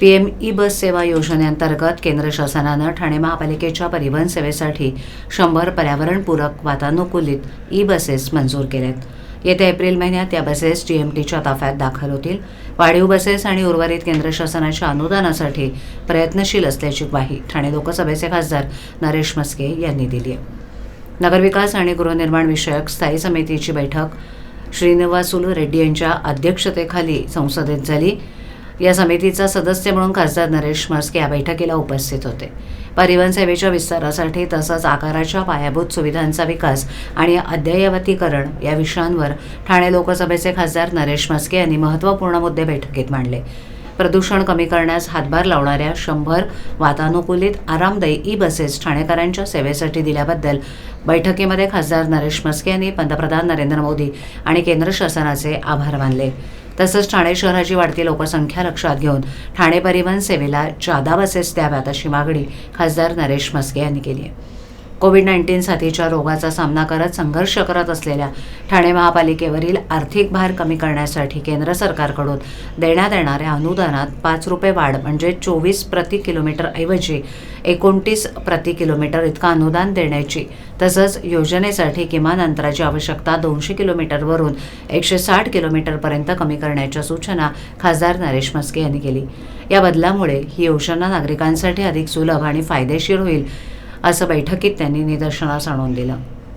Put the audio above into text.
P M E बस सेवा योजनेअंतर्गत केंद्र शासनानं ठाणे महापालिकेच्या परिवहन सेवेसाठी शंभर पर्यावरणपूरक वातानुकूलित ई बसेस मंजूर केलेत येत्या एप्रिल महिन्यात या बसेस टीएमटीच्या ताफ्यात दाखल होतील. वाढीव बसेस आणि उर्वरित केंद्र शासनाच्या अनुदानासाठी प्रयत्नशील असल्याची ग्वाही ठाणे लोकसभेचे खासदार नरेश मस्के यांनी दिली आहे. नगरविकास आणि गृहनिर्माण विषयक स्थायी समितीची बैठक श्रीनिवासुलू रेड्डी यांच्या अध्यक्षतेखाली संसदेत झाली. या समितीचा सदस्य म्हणून खासदार नरेश म्हस्के या बैठकीला उपस्थित होते. परिवहन सेवेच्या विस्तारासाठी तसंच आकाराच्या पायाभूत सुविधांचा विकास आणि अद्ययावतीकरण या विषयांवर ठाणे लोकसभेचे खासदार नरेश म्हस्के यांनी महत्त्वपूर्ण मुद्दे बैठकीत मांडले. प्रदूषण कमी करण्यास हातभार लावणाऱ्या शंभर वातानुकूलित आरामदायी ई बसेस ठाणेकरांच्या सेवेसाठी दिल्याबद्दल बैठकीमध्ये खासदार नरेश म्हस्के यांनी पंतप्रधान नरेंद्र मोदी आणि केंद्र शासनाचे आभार मानले. तसंच ठाणे शहराची वाढती लोकसंख्या लक्षात घेऊन ठाणे परिवहन सेवेला जादा बसेस द्याव्यात अशी मागणी खासदार नरेश म्हस्के यांनी केली आहे. कोविड नाईन्टीन साथीच्या रोगाचा सामना करत संघर्ष करत असलेल्या ठाणे महापालिकेवरील आर्थिक भार कमी करण्यासाठी केंद्र सरकारकडून देण्यात येणाऱ्या अनुदानात पाच रुपये वाढ म्हणजे चोवीस प्रति किलोमीटर ऐवजी एकोणतीस प्रति किलोमीटर इतकं अनुदान देण्याची तसंच योजनेसाठी किमान अंतराची आवश्यकता दोनशे किलोमीटरवरून एकशे साठ किलोमीटरपर्यंत कमी करण्याच्या सूचना खासदार नरेश म्हस्के यांनी केली. या बदलामुळे ही योजना नागरिकांसाठी अधिक सुलभ आणि फायदेशीर होईल असं बैठकीत त्यांनी निदर्शनास आणून दिलं.